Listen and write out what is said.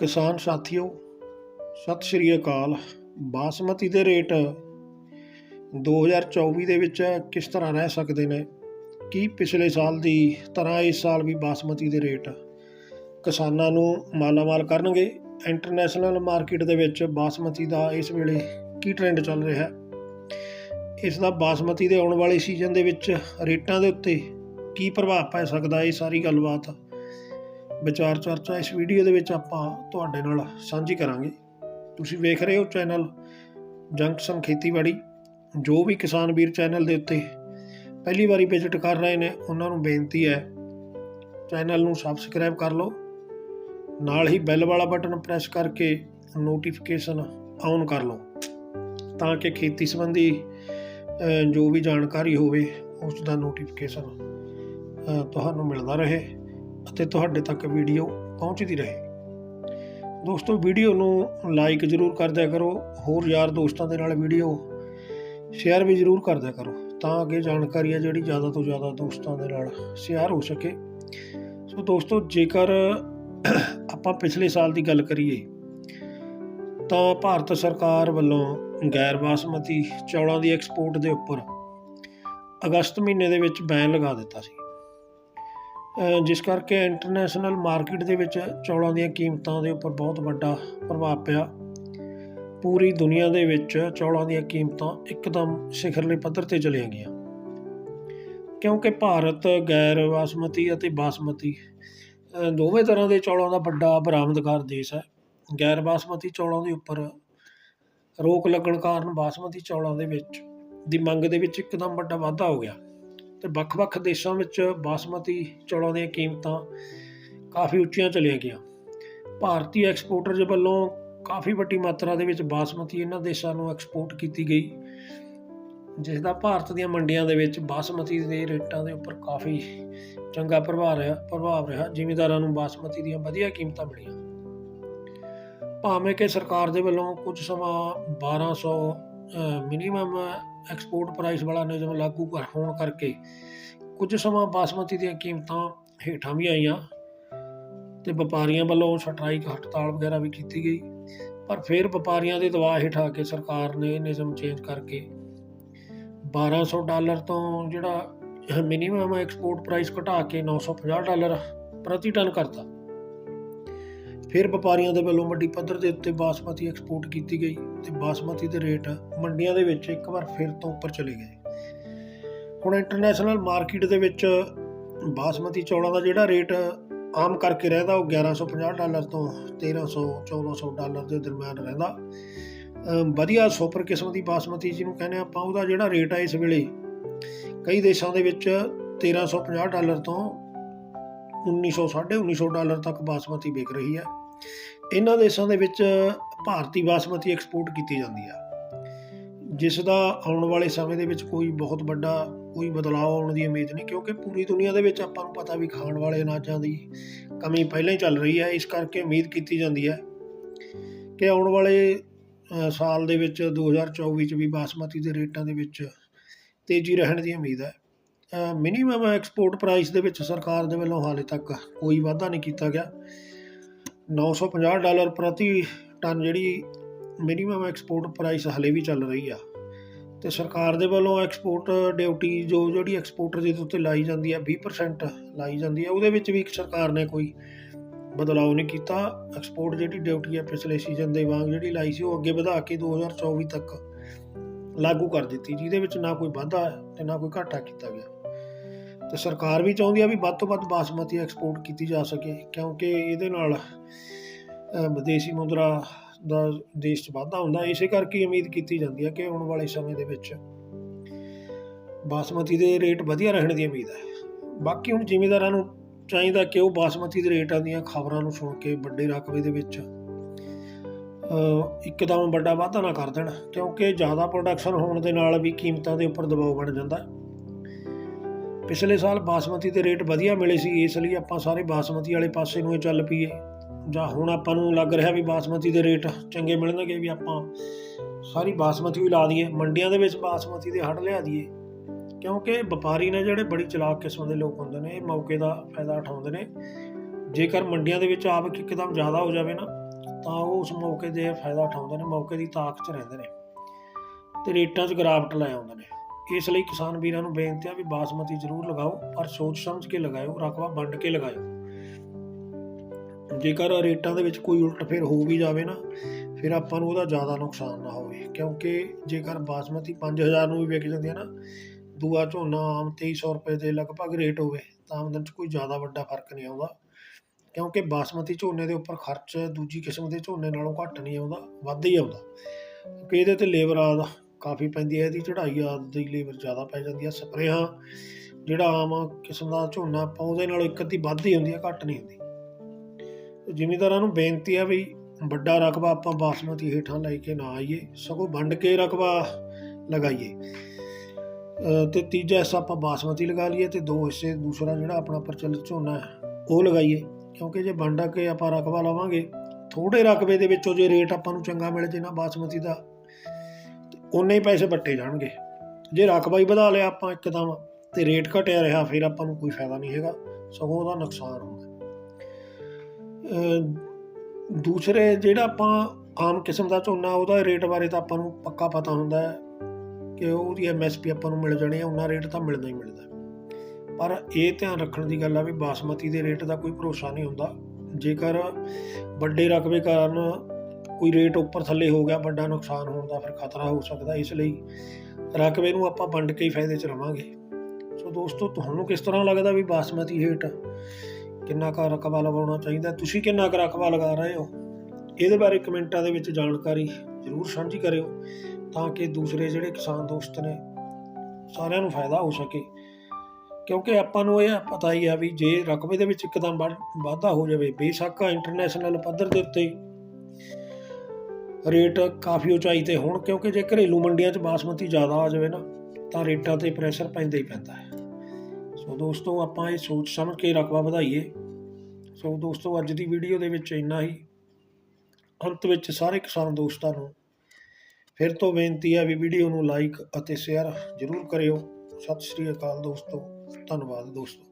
ਕਿਸਾਨ ਸਾਥੀਓ, ਸਤਿ ਸ਼੍ਰੀ ਅਕਾਲ। ਬਾਸਮਤੀ ਦੇ ਰੇਟ 2024 ਦੇ ਵਿੱਚ ਕਿਸ ਤਰ੍ਹਾਂ ਰਹਿ ਸਕਦੇ ਨੇ? ਕੀ ਪਿਛਲੇ ਸਾਲ ਦੀ ਤਰ੍ਹਾਂ ਇਸ ਸਾਲ ਵੀ ਬਾਸਮਤੀ ਦੇ ਰੇਟ ਕਿਸਾਨਾਂ ਨੂੰ ਮਾਲਾਮਾਲ ਕਰਨਗੇ? ਇੰਟਰਨੈਸ਼ਨਲ ਮਾਰਕੀਟ ਦੇ ਵਿੱਚ ਬਾਸਮਤੀ ਦਾ ਇਸ ਵੇਲੇ ਕੀ ਟ੍ਰੈਂਡ ਚੱਲ ਰਿਹਾ? ਹੈ ਇਸ ਦਾ ਬਾਸਮਤੀ ਦੇ ਆਉਣ ਵਾਲੇ ਸੀਜ਼ਨ ਦੇ ਵਿੱਚ ਰੇਟਾਂ ਦੇ ਉੱਤੇ ਕੀ ਪ੍ਰਭਾਵ ਪੈ ਸਕਦਾ? ਇਹ ਸਾਰੀ ਗੱਲਬਾਤ ਵਿਚਾਰ ਚਰਚਾ ਇਸ ਵੀਡੀਓ ਦੇ ਵਿੱਚ ਆਪਾਂ ਤੁਹਾਡੇ ਨਾਲ ਸਾਂਝੀ ਕਰਾਂਗੇ। ਤੁਸੀਂ ਵੇਖ ਰਹੇ ਹੋ ਚੈਨਲ ਜੰਕਸ਼ਨ ਖੇਤੀਬਾੜੀ, ਜੋ ਵੀ ਕਿਸਾਨ ਵੀਰ ਚੈਨਲ ਦੇ ਉੱਤੇ ਪਹਿਲੀ ਵਾਰੀ ਵਿਜ਼ਿਟ ਕਰ ਰਹੇ ਨੇ, ਉਹਨਾਂ ਨੂੰ ਬੇਨਤੀ ਹੈ, ਚੈਨਲ ਨੂੰ ਸਬਸਕ੍ਰਾਈਬ ਕਰ ਲਓ। ਨਾਲ ਹੀ ਬੈਲ ਵਾਲਾ ਬਟਨ ਪ੍ਰੈਸ ਕਰਕੇ ਨੋਟੀਫਿਕੇਸ਼ਨ ਆਨ ਕਰ ਲਓ, ਤਾਂ ਕਿ ਖੇਤੀ ਸੰਬੰਧੀ ਜੋ ਵੀ ਜਾਣਕਾਰੀ ਹੋਵੇ, ਉਸ ਦਾ ਨੋਟੀਫਿਕੇਸ਼ਨ ਤੁਹਾਨੂੰ ਮਿਲਦਾ ਰਹੇ। ਅਤੇ ਤੁਹਾਡੇ ਤੱਕ ਵੀਡੀਓ ਪਹੁੰਚਦੀ ਰਹੇ। ਦੋਸਤੋ, ਵੀਡੀਓ ਨੂੰ ਲਾਈਕ ਜ਼ਰੂਰ ਕਰ ਦਿਆ ਕਰੋ। ਹੋਰ ਯਾਰ ਦੋਸਤਾਂ ਦੇ ਨਾਲ ਵੀਡੀਓ ਸ਼ੇਅਰ ਵੀ ਜ਼ਰੂਰ ਕਰ ਦਿਆ ਕਰੋ ਤਾਂ ਕਿ ਜਾਣਕਾਰੀ ਹੈ ਜਿਹੜੀ ਜ਼ਿਆਦਾ ਤੋਂ ਜ਼ਿਆਦਾ ਦੋਸਤਾਂ ਦੇ ਨਾਲ ਸ਼ੇਅਰ ਹੋ ਸਕੇ। ਸੋ ਦੋਸਤੋ, ਜੇਕਰ ਆਪਾਂ ਪਿਛਲੇ ਸਾਲ ਦੀ ਗੱਲ ਕਰੀਏ, ਤਾਂ ਭਾਰਤ ਸਰਕਾਰ ਵੱਲੋਂ ਗੈਰ ਬਾਸਮਤੀ ਚੌਲਾਂ ਦੀ ਐਕਸਪੋਰਟ ਦੇ ਉੱਪਰ ਅਗਸਤ ਮਹੀਨੇ ਦੇ ਵਿੱਚ ਬੈਨ ਲਗਾ ਦਿੱਤਾ ਸੀ। ਜਿਸ ਕਰਕੇ ਇੰਟਰਨੈਸ਼ਨਲ ਮਾਰਕੀਟ ਦੇ ਵਿੱਚ ਚੌਲਾਂ ਦੀਆਂ ਕੀਮਤਾਂ ਦੇ ਉੱਪਰ ਬਹੁਤ ਵੱਡਾ ਪ੍ਰਭਾਵ ਪਿਆ। ਪੂਰੀ ਦੁਨੀਆ ਦੇ ਵਿੱਚ ਚੌਲਾਂ ਦੀਆਂ ਕੀਮਤਾਂ ਇੱਕਦਮ ਸਿਖਰਲੇ ਪੱਧਰ ਤੇ ਚਲੀਆਂ ਗਈਆਂ। ਕਿਉਂਕਿ ਭਾਰਤ ਗੈਰ ਬਾਸਮਤੀ ਅਤੇ ਬਾਸਮਤੀ ਦੋਵੇਂ ਤਰ੍ਹਾਂ ਦੇ ਚੌਲਾਂ ਦਾ ਵੱਡਾ ਬਰਾਮਦਕਾਰ ਦੇਸ਼ ਹੈ। ਗੈਰ ਬਾਸਮਤੀ ਚੌਲਾਂ ਦੇ ਉੱਪਰ ਰੋਕ ਲੱਗਣ ਕਾਰਨ ਬਾਸਮਤੀ ਚੌਲਾਂ ਦੇ ਵਿੱਚ ਦੀ ਮੰਗ ਦੇ ਵਿੱਚ ਇੱਕਦਮ ਵੱਡਾ ਵਾਧਾ ਹੋ ਗਿਆ। ਤੇ ਵੱਖ-ਵੱਖ ਦੇਸ਼ਾਂ ਵਿੱਚ ਬਾਸਮਤੀ ਚੌਲਾਂ ਦੀਆਂ ਕੀਮਤਾਂ ਕਾਫੀ ਉੱਚੀਆਂ ਚਲੀਆਂ ਗਈਆਂ। ਭਾਰਤੀ ਐਕਸਪੋਰਟਰਜ਼ ਵੱਲੋਂ ਕਾਫੀ ਵੱਡੀ ਮਾਤਰਾ ਦੇ ਵਿੱਚ ਬਾਸਮਤੀ ਇਹਨਾਂ ਦੇਸ਼ਾਂ ਨੂੰ ਐਕਸਪੋਰਟ ਕੀਤੀ ਗਈ ਜਿਸ ਦਾ ਭਾਰਤ ਦੀਆਂ ਮੰਡੀਆਂ ਦੇ ਵਿੱਚ ਬਾਸਮਤੀ ਦੇ ਰੇਟਾਂ ਦੇ ਉੱਪਰ ਕਾਫੀ ਚੰਗਾ ਪ੍ਰਭਾਵ ਰਿਹਾ ਪ੍ਰਭਾਵ ਰਿਹਾ। ਜ਼ਿਮੀਂਦਾਰਾਂ ਨੂੰ ਬਾਸਮਤੀ ਦੀਆਂ ਵਧੀਆ ਕੀਮਤਾਂ ਮਿਲੀਆਂ। ਭਾਵੇਂ ਕਿ ਸਰਕਾਰ ਦੇ ਵੱਲੋਂ ਕੁਝ ਸਮਾਂ 1200 ਮਿਨੀਮਮ ਐਕਸਪੋਰਟ ਪ੍ਰਾਈਸ ਵਾਲਾ ਨਿਯਮ ਲਾਗੂ ਕਰ ਹੋਣ ਕਰਕੇ ਕੁਝ ਸਮਾਂ ਬਾਸਮਤੀ ਦੀਆਂ ਕੀਮਤਾਂ ਹੇਠਾਂ ਵੀ ਆਈਆਂ ਤੇ ਵਪਾਰੀਆਂ ਵੱਲੋਂ ਸਟ੍ਰਾਈਕ, ਹੜਤਾਲ ਵਗੈਰਾ ਵੀ ਕੀਤੀ ਗਈ। ਪਰ ਫਿਰ ਵਪਾਰੀਆਂ ਦੇ ਦਬਾਅ ਹੇਠ ਆ ਕੇ ਸਰਕਾਰ ਨੇ ਨਿਯਮ ਚੇਂਜ ਕਰਕੇ 1200 ਡਾਲਰ ਤੋਂ ਜਿਹੜਾ ਮਿਨੀਮਮ ਐਕਸਪੋਰਟ ਪ੍ਰਾਈਸ ਘਟਾ ਕੇ 950 ਡਾਲਰ ਪ੍ਰਤੀ ਟਨ ਕਰਤਾ। ਫਿਰ ਵਪਾਰੀਆਂ ਦੇ ਵੱਲੋਂ ਵੱਡੀ ਪੱਧਰ ਦੇ ਉੱਤੇ ਬਾਸਮਤੀ ਐਕਸਪੋਰਟ ਕੀਤੀ ਗਈ ਤੇ ਬਾਸਮਤੀ ਦੇ ਰੇਟ ਮੰਡੀਆਂ ਦੇ ਵਿੱਚ ਇੱਕ ਵਾਰ ਫਿਰ ਤੋਂ ਉੱਪਰ ਚਲੇ ਗਏ। ਹੁਣ ਇੰਟਰਨੈਸ਼ਨਲ ਮਾਰਕੀਟ ਦੇ ਵਿੱਚ ਬਾਸਮਤੀ ਚੌਲਾਂ ਦਾ ਜਿਹੜਾ ਰੇਟ ਆਮ ਕਰਕੇ ਰਹਿੰਦਾ ਉਹ 1150 ਡਾਲਰ ਤੋਂ 1300 1400 ਡਾਲਰ ਦੇ ਦਰਮਿਆਨ ਰਹਿੰਦਾ। ਵਧੀਆ ਸੁਪਰ ਕਿਸਮ ਦੀ ਬਾਸਮਤੀ ਜਿਹਨੂੰ ਕਹਿੰਦੇ ਆਪਾਂ, ਉਹਦਾ ਜਿਹੜਾ ਰੇਟ ਆ ਇਸ ਵੇਲੇ ਕਈ ਦੇਸ਼ਾਂ ਦੇ ਵਿੱਚ 1350 ਡਾਲਰ ਤੋਂ 1900 1950 ਡਾਲਰ ਤੱਕ ਬਾਸਮਤੀ ਵਿਕ ਰਹੀ ਹੈ। ਇਹਨਾਂ ਦੇਸ਼ਾਂ ਦੇ ਵਿੱਚ ਭਾਰਤੀ ਬਾਸਮਤੀ ਐਕਸਪੋਰਟ ਕੀਤੀ ਜਾਂਦੀ ਆ। ਜਿਸ ਦਾ ਆਉਣ ਵਾਲੇ ਸਮੇਂ ਦੇ ਵਿੱਚ ਕੋਈ ਬਹੁਤ ਵੱਡਾ, ਕੋਈ ਬਦਲਾਅ ਆਉਣ ਦੀ ਉਮੀਦ ਨਹੀਂ, ਕਿਉਂਕਿ ਪੂਰੀ ਦੁਨੀਆ ਦੇ ਵਿੱਚ ਆਪਾਂ ਨੂੰ ਪਤਾ ਵੀ ਖਾਣ ਵਾਲੇ ਅਨਾਜਾਂ ਦੀ ਕਮੀ ਪਹਿਲਾਂ ਹੀ ਚੱਲ ਰਹੀ ਹੈ। ਇਸ ਕਰਕੇ ਉਮੀਦ ਕੀਤੀ ਜਾਂਦੀ ਹੈ ਕਿ ਆਉਣ ਵਾਲੇ ਸਾਲ ਦੇ ਵਿੱਚ 2024 ਚ ਵੀ ਬਾਸਮਤੀ ਦੇ ਰੇਟਾਂ ਦੇ ਵਿੱਚ ਤੇਜ਼ੀ ਰਹਿਣ ਦੀ ਉਮੀਦ ਹੈ। ਮਿਨੀਮਮ ਐਕਸਪੋਰਟ ਪ੍ਰਾਈਸ ਦੇ ਵਿੱਚ ਸਰਕਾਰ ਦੇ ਵੱਲੋਂ ਹਾਲੇ ਤੱਕ ਕੋਈ ਵਾਧਾ ਨਹੀਂ ਕੀਤਾ ਗਿਆ। 950 ਡਾਲਰ ਪ੍ਰਤੀ ਟਨ ਜਿਹੜੀ ਮਿਨੀਮਮ ਐਕਸਪੋਰਟ ਪ੍ਰਾਈਸ ਹਲੇ ਵੀ ਚੱਲ ਰਹੀ ਆ। ਤੇ ਸਰਕਾਰ ਦੇ ਵੱਲੋਂ ਐਕਸਪੋਰਟ ਡਿਊਟੀ ਜੋ ਜਿਹੜੀ ਐਕਸਪੋਰਟਰ ਦੇ ਉੱਤੇ ਲਾਈ ਜਾਂਦੀ ਆ 20% ਲਾਈ ਜਾਂਦੀ ਆ, ਉਹਦੇ ਵਿੱਚ ਵੀ ਸਰਕਾਰ ਨੇ ਕੋਈ ਬਦਲਾਅ ਨਹੀਂ ਕੀਤਾ। ਐਕਸਪੋਰਟ ਜਿਹੜੀ ਡਿਊਟੀ ਆ ਪਿਛਲੇ ਸੀਜ਼ਨ ਦੇ ਵਾਂਗ ਜਿਹੜੀ ਲਾਈ ਸੀ, ਉਹ ਅੱਗੇ ਵਧਾ ਕੇ 2024 ਤੱਕ ਲਾਗੂ ਕਰ ਦਿੱਤੀ ਜਿਹਦੇ ਵਿੱਚ ਨਾ ਕੋਈ ਵਾਧਾ ਤੇ ਨਾ ਕੋਈ ਘਾਟਾ ਕੀਤਾ ਗਿਆ। ਤੇ ਸਰਕਾਰ ਵੀ ਚਾਹੁੰਦੀ ਆ ਵੀ ਵੱਧ ਤੋਂ ਵੱਧ ਬਾਸਮਤੀ ਐਕਸਪੋਰਟ ਕੀਤੀ ਜਾ ਸਕੇ, ਕਿਉਂਕਿ ਇਹਦੇ ਨਾਲ ਵਿਦੇਸ਼ੀ ਮੁਦਰਾ ਦਾ ਦੇਸ਼ 'ਚ ਵਾਧਾ ਹੁੰਦਾ, ਇਸੇ ਕਰਕੇ ਉਮੀਦ ਕੀਤੀ ਜਾਂਦੀ ਹੈ ਕਿ ਆਉਣ ਵਾਲੇ ਸਮੇਂ ਦੇ ਵਿੱਚ ਬਾਸਮਤੀ ਦੇ ਰੇਟ ਵਧੀਆ ਰਹਿਣ ਦੀ ਉਮੀਦ ਹੈ ਬਾਕੀ ਹੁਣ ਜ਼ਿਮੀਂਦਾਰਾਂ ਨੂੰ ਚਾਹੀਦਾ ਕਿ ਉਹ ਬਾਸਮਤੀ ਦੇ ਰੇਟਾਂ ਦੀਆਂ ਖਬਰਾਂ ਨੂੰ ਸੁਣ ਕੇ ਵੱਡੇ ਰਕਬੇ ਦੇ ਵਿੱਚ ਇੱਕਦਮ ਵੱਡਾ ਵਾਧਾ ਨਾ ਕਰ ਦੇਣ, ਕਿਉਂਕਿ ਜ਼ਿਆਦਾ ਪ੍ਰੋਡਕਸ਼ਨ ਹੋਣ ਦੇ ਨਾਲ ਵੀ ਕੀਮਤਾਂ ਦੇ ਉੱਪਰ ਦਬਾਅ ਬਣ ਜਾਂਦਾ ਹੈ। ਪਿਛਲੇ ਸਾਲ ਬਾਸਮਤੀ ਦੇ ਰੇਟ ਵਧੀਆ ਮਿਲੇ ਸੀ, ਇਸ ਲਈ ਆਪਾਂ ਸਾਰੇ ਬਾਸਮਤੀ ਵਾਲੇ ਪਾਸੇ ਨੂੰ ਹੀ ਚੱਲ ਪਈਏ। ਜਾਂ ਹੁਣ ਆਪਾਂ ਨੂੰ ਲੱਗ ਰਿਹਾ ਵੀ ਬਾਸਮਤੀ ਦੇ ਰੇਟ ਚੰਗੇ ਮਿਲਣਗੇ ਵੀ ਆਪਾਂ ਸਾਰੀ ਬਾਸਮਤੀ ਵੀ ਲਾ ਦਈਏ, ਮੰਡੀਆਂ ਦੇ ਵਿੱਚ ਬਾਸਮਤੀ ਦੇ ਹੜ ਲਿਆ ਦਈਏ। ਕਿਉਂਕਿ ਵਪਾਰੀ ਨੇ ਜਿਹੜੇ ਬੜੀ ਚਲਾਕ ਕਿਸਮ ਦੇ ਲੋਕ ਹੁੰਦੇ ਨੇ, ਇਹ ਮੌਕੇ ਦਾ ਫਾਇਦਾ ਉਠਾਉਂਦੇ ਨੇ। ਜੇਕਰ ਮੰਡੀਆਂ ਦੇ ਵਿੱਚ ਆਵਕ ਇੱਕਦਮ ਜ਼ਿਆਦਾ ਹੋ ਜਾਵੇ ਨਾ, ਤਾਂ ਉਹ ਉਸ ਮੌਕੇ ਦੇ ਫਾਇਦਾ ਉਠਾਉਂਦੇ ਨੇ, ਮੌਕੇ ਦੀ ਤਾਕਤ 'ਚ ਰਹਿੰਦੇ ਨੇ। ਤੇ ਰੇਟਾਂ 'ਚ ਗਿਰਾਵਟ ਲੈ ਆਉਂਦੇ ਨੇ। ਇਸ ਲਈ ਕਿਸਾਨ ਵੀਰਾਂ ਨੂੰ ਬੇਨਤੀ ਆ ਵੀ ਬਾਸਮਤੀ ਜ਼ਰੂਰ ਲਗਾਓ, ਪਰ ਸੋਚ ਸਮਝ ਕੇ ਲਗਾਓ ਰਕਬਾ ਵੰਡ ਕੇ ਲਗਾਓ ਜੇਕਰ ਰੇਟਾਂ ਦੇ ਵਿੱਚ ਕੋਈ ਉਲਟ ਫੇਰ ਹੋ ਵੀ ਜਾਵੇ ਨਾ, ਫਿਰ ਆਪਾਂ ਨੂੰ ਉਹਦਾ ਜ਼ਿਆਦਾ ਨੁਕਸਾਨ ਨਾ ਹੋਵੇ। ਕਿਉਂਕਿ ਜੇਕਰ ਬਾਸਮਤੀ 5000 ਨੂੰ ਵੀ ਵਿਕ ਜਾਂਦੀ ਹੈ ਨਾ, ਦੂਆ ਝੋਨਾ ਆਮ 2300 ਰੁਪਏ ਦੇ ਲਗਭਗ ਰੇਟ ਹੋਵੇ, ਤਾਂ ਆਮਦਨ 'ਚ ਕੋਈ ਜ਼ਿਆਦਾ ਵੱਡਾ ਫ਼ਰਕ ਨਹੀਂ ਆਉਂਦਾ। ਕਿਉਂਕਿ ਬਾਸਮਤੀ ਝੋਨੇ ਦੇ ਉੱਪਰ ਖਰਚ ਦੂਜੀ ਕਿਸਮ ਦੇ ਝੋਨੇ ਨਾਲੋਂ ਘੱਟ ਨਹੀਂ ਆਉਂਦਾ, ਵੱਧ ਹੀ ਆਉਂਦਾ। ਕਿਉਂਕਿ ਇਹਦੇ ਤੇ ਲੇਬਰ ਆਦ ਕਾਫੀ ਪੈਂਦੀ ਹੈ ਇਹਦੀ ਚੜ੍ਹਾਈ ਆਦਿ ਦੀ ਲੇਬਰ ਜ਼ਿਆਦਾ ਪੈ ਜਾਂਦੀ ਹੈ ਸਪਰੇਹਾਂ ਜਿਹੜਾ ਆਮ ਕਿਸਮ ਦਾ ਝੋਨਾ ਆਪਾਂ ਉਹਦੇ ਨਾਲੋਂ ਇੱਕ ਅੱਧੀ ਵੱਧ ਹੀ ਹੁੰਦੀ ਹੈ ਘੱਟ ਨਹੀਂ ਹੁੰਦੀ। ਤੇ ਜ਼ਿਮੀਂਦਾਰਾਂ ਨੂੰ ਬੇਨਤੀ ਹੈ ਵੀ ਵੱਡਾ ਰਕਬਾ ਆਪਾਂ ਬਾਸਮਤੀ ਹੇਠਾਂ ਲੈ ਕੇ ਨਾ ਆਈਏ ਸਗੋਂ ਵੰਡ ਕੇ ਰਕਬਾ ਲਗਾਈਏ। ਅ, ਤੇ ਤੀਜਾ ਹਿੱਸਾ ਆਪਾਂ ਬਾਸਮਤੀ ਲਗਾ ਲਈਏ ਤੇ ਦੋ ਹਿੱਸੇ ਦੂਸਰਾ ਜਿਹੜਾ ਆਪਣਾ ਪ੍ਰਚਲਿਤ ਝੋਨਾ ਹੈ ਉਹ ਲਗਾਈਏ। ਕਿਉਂਕਿ ਜੇ ਵੰਡ ਕੇ ਆਪਾਂ ਰਕਬਾ ਲਵਾਂਗੇ ਥੋੜੇ ਰਕਬੇ ਦੇ ਵਿੱਚੋਂ ਜੇ ਰੇਟ ਆਪਾਂ ਨੂੰ ਚੰਗਾ ਮਿਲ ਜੇ ਨਾ ਬਾਸਮਤੀ ਦਾ ਉਨੇ ਹੀ ਪੈਸੇ ਵੱਟੇ ਜਾਣਗੇ। ਜੇ ਰਕਬਾ ਹੀ ਵਧਾ ਲਿਆ ਆਪਾਂ ਇੱਕਦਮ ਤੇ ਰੇਟ ਘਟਿਆ ਰਿਹਾ, ਫਿਰ ਆਪਾਂ ਨੂੰ ਕੋਈ ਫਾਇਦਾ ਨਹੀਂ ਹੈਗਾ, ਸਗੋਂ ਉਹਦਾ ਨੁਕਸਾਨ ਹੁੰਦਾ। ਦੂਸਰੇ ਜਿਹੜਾ ਆਪਾਂ ਆਮ ਕਿਸਮ ਦਾ ਝੋਨਾ, ਉਹਦਾ ਰੇਟ ਬਾਰੇ ਤਾਂ ਆਪਾਂ ਨੂੰ ਪੱਕਾ ਪਤਾ ਹੁੰਦਾ ਹੈ ਕਿ ਉਹਦੀ ਐਮਐਸਪੀ ਆਪਾਂ ਨੂੰ ਮਿਲ ਜਾਣੀ ਹੈ, ਉਹਨਾਂ ਰੇਟ ਤਾਂ ਮਿਲਣਾ ਹੀ ਮਿਲਦਾ ਪਰ ਇਹ ਧਿਆਨ ਰੱਖਣ ਦੀ ਗੱਲ ਆ ਵੀ ਬਾਸਮਤੀ ਦੇ ਰੇਟ ਦਾ ਕੋਈ ਭਰੋਸਾ ਨਹੀਂ ਹੁੰਦਾ। ਜੇਕਰ ਵੱਡੇ ਰਕਬੇ ਕਾਰਨ ਕੋਈ ਰੇਟ ਉੱਪਰ ਥੱਲੇ ਹੋ ਗਿਆ, ਵੱਡਾ ਨੁਕਸਾਨ ਹੋਣ ਦਾ ਫਿਰ ਖਤਰਾ ਹੋ ਸਕਦਾ ਇਸ ਲਈ ਰਕਬੇ ਨੂੰ ਆਪਾਂ ਵੰਡ ਕੇ ਹੀ ਫਾਇਦੇ 'ਚ ਰਵਾਂਗੇ। ਸੋ ਦੋਸਤੋ, ਤੁਹਾਨੂੰ ਕਿਸ ਤਰ੍ਹਾਂ ਲੱਗਦਾ ਵੀ ਬਾਸਮਤੀ ਹੇਠ ਕਿੰਨਾ ਕੁ ਰਕਬਾ ਲਗਾਉਣਾ ਚਾਹੀਦਾ? ਤੁਸੀਂ ਕਿੰਨਾ ਕੁ ਰਕਬਾ ਲਗਾ ਰਹੇ ਹੋ? ਇਹਦੇ ਬਾਰੇ ਕਮੈਂਟਾਂ ਦੇ ਵਿੱਚ ਜਾਣਕਾਰੀ ਜ਼ਰੂਰ ਸਾਂਝੀ ਕਰਿਓ ਤਾਂ ਕਿ ਦੂਸਰੇ ਜਿਹੜੇ ਕਿਸਾਨ ਦੋਸਤ ਨੇ ਸਾਰਿਆਂ ਨੂੰ ਫਾਇਦਾ ਹੋ ਸਕੇ। ਕਿਉਂਕਿ ਆਪਾਂ ਨੂੰ ਇਹ ਪਤਾ ਹੀ ਆ ਵੀ ਜੇ ਰਕਬੇ ਦੇ ਵਿੱਚ ਇੱਕਦਮ ਵੱਧ- ਵਾਧਾ ਹੋ ਜਾਵੇ, ਬੇਸ਼ੱਕ ਇੰਟਰਨੈਸ਼ਨਲ ਪੱਧਰ ਦੇ ਉੱਤੇ ਰੇਟ ਕਾਫੀ ਉਚਾਈ ਤੇ ਹੋਣ, ਕਿਉਂਕਿ ਜੇ ਘਰੇਲੂ ਮੰਡੀਆਂ 'ਚ ਬਾਸਮਤੀ ਜ਼ਿਆਦਾ ਆ ਜਾਵੇ ਨਾ, ਤਾਂ ਰੇਟਾਂ ਤੇ ਪ੍ਰੈਸ਼ਰ ਪੈਂਦਾ ਹੀ ਪੈਂਦਾ ਹੈ। ਸੋ ਦੋਸਤੋ, ਆਪਾਂ ਇਹ ਸੋਚ ਸਮਝ ਕੇ ਰਕਬਾ ਵਧਾਈਏ। ਸੋ ਦੋਸਤੋ, ਅੱਜ ਦੀ ਵੀਡੀਓ ਦੇ ਵਿੱਚ ਇੰਨਾ ਹੀ। ਅੰਤ ਵਿੱਚ ਸਾਰੇ ਕਿਸਾਨ ਦੋਸਤਾਂ ਨੂੰ ਫਿਰ ਤੋਂ ਬੇਨਤੀ ਹੈ ਵੀ ਵੀਡੀਓ ਨੂੰ ਲਾਈਕ ਅਤੇ ਸ਼ੇਅਰ ਜ਼ਰੂਰ ਕਰਿਓ। ਸਤਿ ਸ਼੍ਰੀ ਅਕਾਲ ਦੋਸਤੋ, ਧੰਨਵਾਦ ਦੋਸਤੋ।